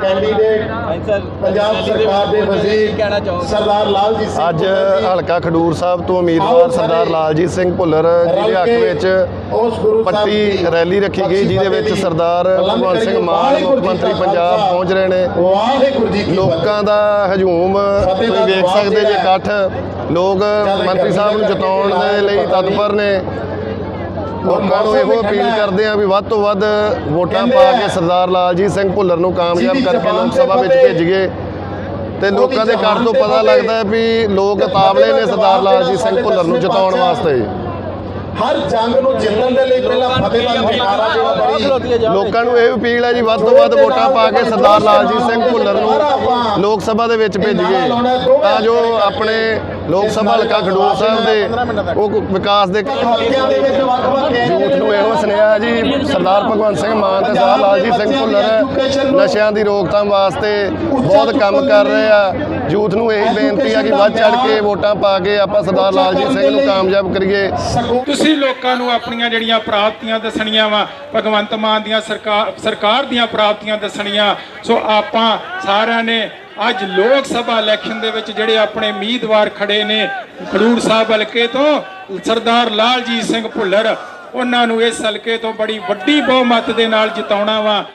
Candidate Punjab ਸਰਕਾਰ ਦੇ ਵਜ਼ੀਰ ਸਰਦਾਰ ਲਾਲਜੀਤ ਸਿੰਘ ਅੱਜ ਹਲਕਾ ਖਡੂਰ ਸਾਹਿਬ ਤੋਂ ਉਮੀਦਵਾਰ ਸਰਦਾਰ ਲਾਲਜੀਤ ਸਿੰਘ ਭੁੱਲਰ ਜਿਹਦੇ ਹੱਕ ਵਿੱਚ ਉਸ ਗੁਰੂ ਸਾਹਿਬ ਪੱਟੀ ਦੀ ਰੈਲੀ ਰੱਖੀ ਗਈ ਜਿਹਦੇ ਵਿੱਚ ਸਰਦਾਰ ਭਗਵੰਤ ਸਿੰਘ। ਮਾਨ ਮੁੱਖ ਮੰਤਰੀ ਪੰਜਾਬ। ਪਹੁੰਚ ਰਹੇ ਨੇ। ਲੋਕਾਂ ਦਾ ਹਜੂਮ ਤੁਸੀਂ ਵੇਖ ਸਕਦੇ ਜੇ ਇਕੱਠ ਲੋਕ ਮੰਤਰੀ ਸਾਹਿਬ ਨੂੰ ਜਿਤਾਉਣ ਦੇ ਲਈ ਤਤਪਰ ਨੇ। ਲੋਕਾਂ ਨੂੰ ਇਹੋ ਅਪੀਲ ਕਰਦੇ ਆ ਵੀ ਵੱਧ ਤੋਂ ਵੱਧ ਵੋਟਾਂ ਪਾ ਕੇ ਸਰਦਾਰ ਲਾਲਜੀਤ ਸਿੰਘ ਭੁੱਲਰ ਨੂੰ ਕਾਮਯਾਬ ਕਰਕੇ ਲੋਕ ਸਭਾ ਵਿੱਚ ਭੇਜੀਏ ਤੇ ਲੋਕਾਂ ਦੇ ਘਰ ਤੋਂ ਪਤਾ ਲੱਗਦਾ ਹੈ ਵੀ ਲੋਕ ਤਾਬਲੇ ਨੇ ਸਰਦਾਰ ਲਾਲਜੀਤ ਸਿੰਘ ਭੁੱਲਰ ਨੂੰ ਜਿਤਾਉਣ ਵਾਸਤੇ। ਹਰ ਜੰਗ ਨੂੰ ਜਿੱਤਣ ਦੇ ਲਈ ਪਹਿਲਾਂ ਫਤਿਹ ਦਾ ਨਾਰਾ ਜਿਹੜਾ ਬੜੀ ਲੋਕਾਂ ਨੂੰ ਇਹ ਅਪੀਲ ਹੈ ਜੀ ਵੱਧ ਤੋਂ ਵੱਧ ਵੋਟਾਂ ਪਾ ਕੇ ਸਰਦਾਰ ਲਾਲਜੀਤ ਸਿੰਘ ਭੁੱਲਰ ਨੂੰ ਲੋਕ ਸਭਾ ਦੇ ਵਿੱਚ ਭੇਜੀਏ ਤਾਂ ਜੋ ਆਪਣੇ ਲੋਕ ਸਭਾ ਹਲਕਾ ਖਡੂਰ ਸਾਹਿਬ ਦੇ ਉਹ ਵਿਕਾਸ ਦੇ ਹਲਕਿਆਂ ਦੇ ਵਿੱਚ ਵੱਖ-ਵੱਖ ਯੂਥ ਨੂੰ ਇਹੋ ਸੁਨੇਹਾ ਜੀ ਸਰਦਾਰ ਭਗਵੰਤ ਸਿੰਘ ਮਾਨ ਤੇ ਸਰਦਾਰ ਲਾਲਜੀਤ ਸਿੰਘ ਭੁੱਲਰ ਨਸ਼ਿਆਂ ਦੀ ਰੋਕਥਾਮ ਵਾਸਤੇ ਬਹੁਤ ਕੰਮ ਕਰ ਰਹੇ ਆ। ਯੂਥ ਨੂੰ ਇਹੀ ਬੇਨਤੀ ਆ ਕਿ ਵੱਧ ਚੜ ਕੇ ਵੋਟਾਂ ਪਾ ਕੇ ਆਪਾਂ ਸਰਦਾਰ ਲਾਲਜੀਤ ਸਿੰਘ ਨੂੰ ਕਾਮਯਾਬ ਕਰੀਏ। ਤੁਸੀਂ ਲੋਕਾਂ ਨੂੰ ਆਪਣੀਆਂ ਜਿਹੜੀਆਂ ਪ੍ਰਾਪਤੀਆਂ ਦੱਸਣੀਆਂ ਵਾ ਭਗਵੰਤ ਮਾਨ ਦੀਆਂ ਸਰਕਾਰ ਸਰਕਾਰ ਦੀਆਂ ਪ੍ਰਾਪਤੀਆਂ ਦੱਸਣੀਆਂ। ਸੋ ਆਪਾਂ ਸਾਰਿਆਂ ਨੇ ਅੱਜ ਲੋਕ ਸਭਾ ਇਲੈਕਸ਼ਨ ਦੇ ਵਿੱਚ ਜਿਹੜੇ ਆਪਣੇ ਉਮੀਦਵਾਰ ਖੜੇ ਨੇ, ਖਡੂਰ ਸਾਹਿਬ ਹਲਕੇ ਤੋਂ, ਸਰਦਾਰ ਲਾਲਜੀਤ ਸਿੰਘ ਭੁੱਲਰ, ਉਹਨਾਂ ਨੂੰ ਇਸ ਹਲਕੇ ਤੋਂ ਬੜੀ ਵੱਡੀ ਬਹੁਮਤ ਦੇ ਨਾਲ ਜਿਤਾਉਣਾ ਵਾ।